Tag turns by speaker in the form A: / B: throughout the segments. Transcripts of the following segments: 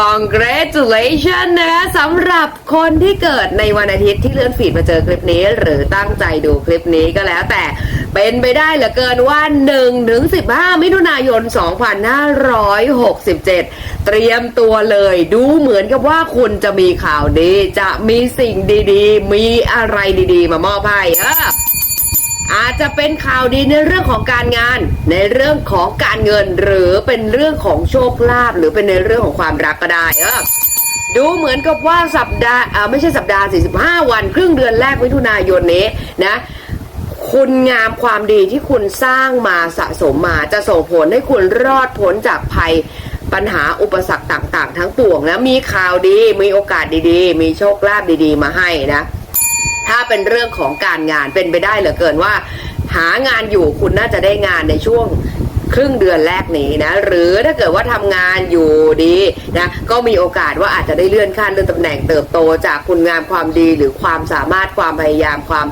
A: congratulation นะคะสำหรับคนที่เกิดในวันอาทิตย์ที่เลื่อนฟีดมาเจอคลิปนี้ หรือตั้งใจดูคลิปนี้ก็แล้วแต่เป็นไปได้เหลือเกินว่า1ถึง15 มิถุนายน 2567 เตรียมตัวเลยดูเหมือนกับว่าคุณจะมีข่าวดี จะมีสิ่งดีๆ มีอะไรดีๆ มามอบให้ อาจจะเป็นข่าวดีในเรื่องของการงาน ในเรื่องของการเงิน หรือเป็นเรื่องของโชคลาภหรือเป็นในเรื่องของความรักก็ได้เออดูเหมือนกับว่าสัปดาห์อ่าไม่ใช่สัปดาห์ 45 วัน ครึ่งเดือนแรกมิถุนายนนี้นะคุณงามความดีที่คุณสร้างมาสะสมมาจะส่งผลให้คุณรอดพ้นจากภัยปัญหาอุปสรรคต่าง ๆ ทั้งปวงนะมีข่าวดีมีโอกาสดีๆ มีโชคลาภดีๆ มาให้นะ ถ้าเป็นเรื่องของการงานเป็นไปได้เหลือเกินว่า หางานอยู่คุณน่าจะได้งานในช่วงครึ่งเดือนแรกนี้นะ หรือถ้าเกิดว่าทำงานอยู่ดีนะก็มีโอกาสว่าอาจจะได้เลื่อนขั้นเลื่อนตำแหน่งเติบโตจากคุณงามความดีหรือความสามารถความพยายามความ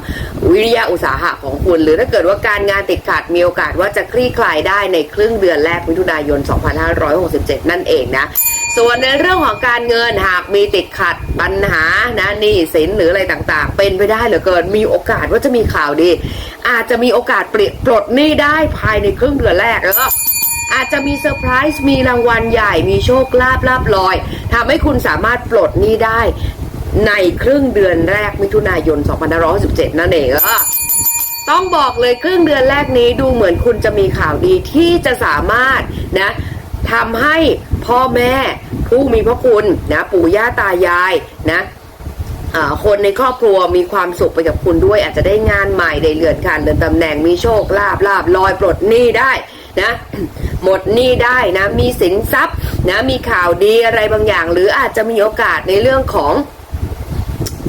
A: วิริยะอุตสาหะของคุณ หรือถ้าเกิดว่าการงานติดขัดมีโอกาสว่าจะคลี่คลายได้ในครึ่งเดือนแรกมิถุนายน 2567 นั่นเองนะ ส่วนในเรื่องของการเงินหากมีติดขัดปัญหานะหนี้สินหรืออะไรต่างๆ เป็นไปได้เหลือเกิน มีโอกาสว่าจะมีข่าวดี อาจจะมีโอกาสปลี่ยนปลดหนี้ได้ภายในครึ่งเดือนแรกแล้วก็อาจจะมีเซอร์ไพรส์มีรางวัลใหญ่มีโชคลาภลาบลอยทำให้คุณสามารถปลดหนี้ได้ในครึ่งเดือนแรกมิถุนายน2567นั่นเองอต้องบอกเลยครึ่งเดือนแรกนี้ดูเหมือนคุณจะมีข่าวดีที่จะสามารถนะทำให้พ่อแม่ ผู้มีพระคุณนะปู่ย่าตายายนะคนในครอบครัวมีความสุขไปกับคุณด้วยอาจจะได้งานใหม่ได้เลื่อนขั้นเลื่อนตำแหน่งมีโชคลาภลาบลอยปลดหนี้ได้นะหมดหนี้ได้นะมีสินทรัพย์นะมีข่าวดีอะไรบางอย่าง หรืออาจจะมีโอกาสในเรื่องของ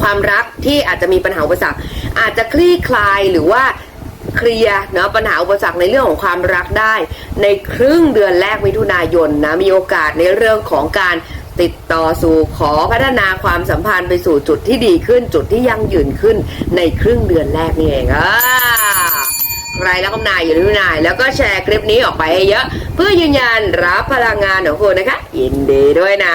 A: ความรักที่อาจจะมีปัญหาอุปสรรคอาจจะคลี่คลายหรือว่า เคลียร์เนาะปัญหาอุปสรรคในเรื่องของความรักได้ ในครึ่งเดือนแรกมิถุนายนนะมีโอกาสในเรื่องของการติดต่อสู่ขอพัฒนาความสัมพันธ์ไปสู่จุดที่ดีขึ้น จุดที่ยั่งยืนขึ้นในครึ่งเดือนแรกนี่เองอ่าใครแล้วก็นายอยู่ที่นาย แล้วก็แชร์คลิปนี้ออกไปให้เยอะ เพื่อยืนยันรับพลังงานของคุณนะคะยินดีด้วยนะ